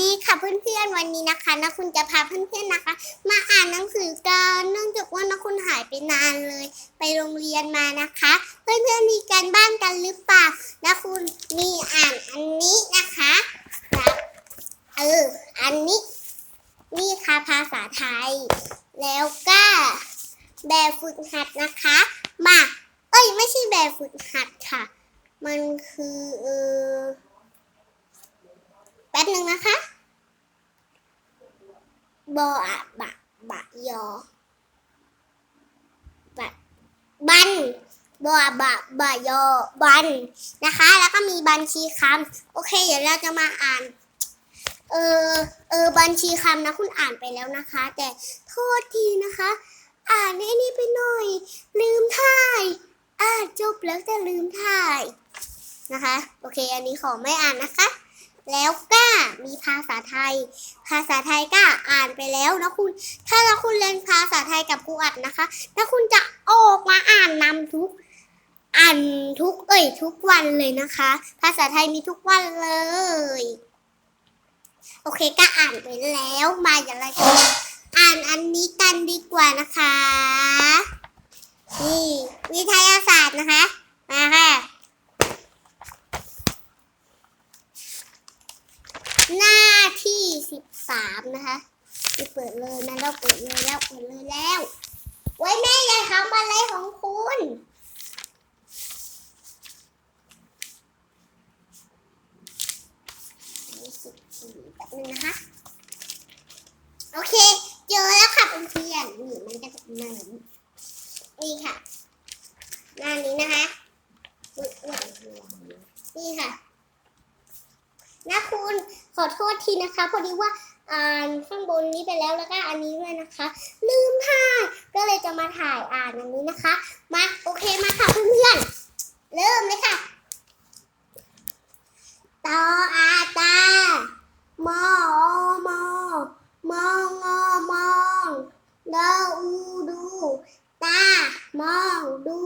ดีค่ะเพื่อนๆวันนี้นะคะนะคุณจะพาเพื่อนๆนะคะ มาอ่านหนังสือกันเนื่องจากว่านะคุณหายไปนานเลย ไปโรงเรียนมานะคะ เพื่อนๆมีการบ้านกันหรือเปล่านะคุณมีอ่านอันนี้นะคะครับเอออันนี้นี่ค่ะภาษาไทย แล้วก็แบบฝึกหัดนะคะ มาเอ้ยไม่ใช่แบบฝึกหัดค่ะ มันคือเออแป๊บหนึ่งนะคะ บอะบะบะยอบะบันบอะบะบะยอบันนะคะ แล้วก็มีบัญชีคำโอเค เดี๋ยวเราจะมาอ่าน เออเออบัญชีคำนะคุณอ่านไปแล้วนะคะ แต่โทษทีนะคะ อ่านไอ้นี่ไปหน่อย ลืมถ่ายอ่านจบแล้วแต่ลืมถ่ายนะคะ โอเค อันนี้ขอไม่อ่านนะคะ แล้วก็มีภาษาไทย ภาษาไทยก็อ่านไปแล้วนะคุณ ถ้าเราคุณเรียนภาษาไทยกับครูอัดนะคะถ้าคุณจะออกมาอ่านนำทุกอ่านทุกเอ้ยทุกวันเลยนะคะ ภาษาไทยมีทุกวันเลย โอเคก็อ่านไปแล้วมาอย่าไรจะมาอ่านอันนี้กันดีกว่านะคะ นี่วิทยาศาสตร์นะคะ หน้าที่ สามนะคะไปเปิดเลยนะเราเปิดเลยแล้วเปิดเลยแล้วไว้แม่อย่าทำอะไรของคุณยี่สิบสี่แป๊บนึงนะคะ โอเค เจอแล้วค่ะเพื่อนๆนี่มันก็จะเป็นหน้านี้นี่ค่ะหน้านี้นะคะนี่ค่ะนะคุณขอโทษทีนะคะ พอดีว่า อ่านข้างบนนี้ไปแล้วแล้วก็อันนี้ด้วยนะคะ ลืมถ่ายก็เลยจะมาถ่ายอ่านอันนี้นะคะ มาโอเคมาค่ะเพื่อนๆเริ่มเลยค่ะตออาตามอมอมองอมองดอูดูตามองดู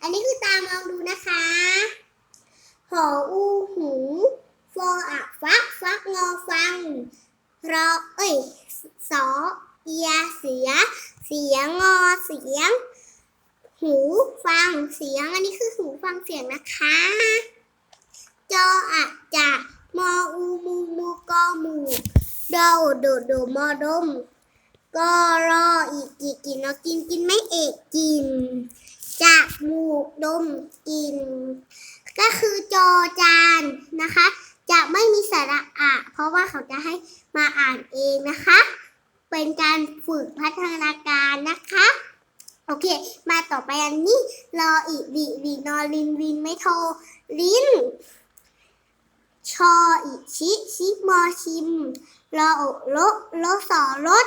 อันนี้คือตามองดูนะคะหออูหู ฟออะฟักฟักงอฟัง รอเอ้ยสอเอียเสีย เสียงงอเสียง หูฟังเสียง อันนี้คือหูฟังเสียงนะคะ จออะจะมออูมูมูกอมูดอโดโดมอดมกอรออีกกิกกินเนาะกินกินไม่เอกกินจะมูกดมกิน ก็คือจอจานนะคะ จะไม่มีสาระอะ เพราะว่าเขาจะให้มาอ่านเองนะคะ เป็นการฝึกพัฒนาการนะคะ โอเค มาต่อไปอันนี้ รออีดีดีนอลินวินไม่โทรลินชออีชิชิมอชิมรอโอโลโลสอรถ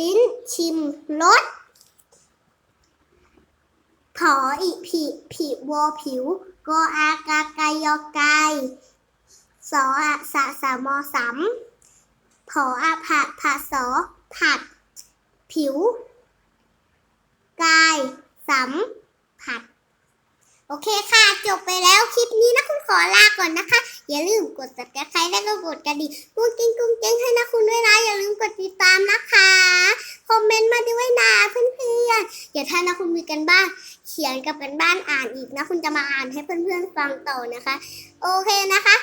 ลิ้นชิมรถผออีผิผิวอผิวกออากาไกยอไก สออะสะสะมอสำผออะผะผะสอผัด ผิว กายสำผัดโอเคค่ะ จบไปแล้วคลิปนี้นะคุณขอลาก่อนนะคะ อย่าลืมกด subscribe และก็กดกระดิ่งกุ้งกิ้งกุ้งเก้งให้นะคุณด้วยนะอย่าลืมกดติดตามนะคะ คอมเมนต์มาด้วยนะเพื่อนๆเดี๋ยวถ้านะคุณมีกันบ้านเขียนกับกันบ้านอ่านอีกนะ คุณจะมาอ่านให้เพื่อนๆฟังต่อนะคะ โอเคนะคะ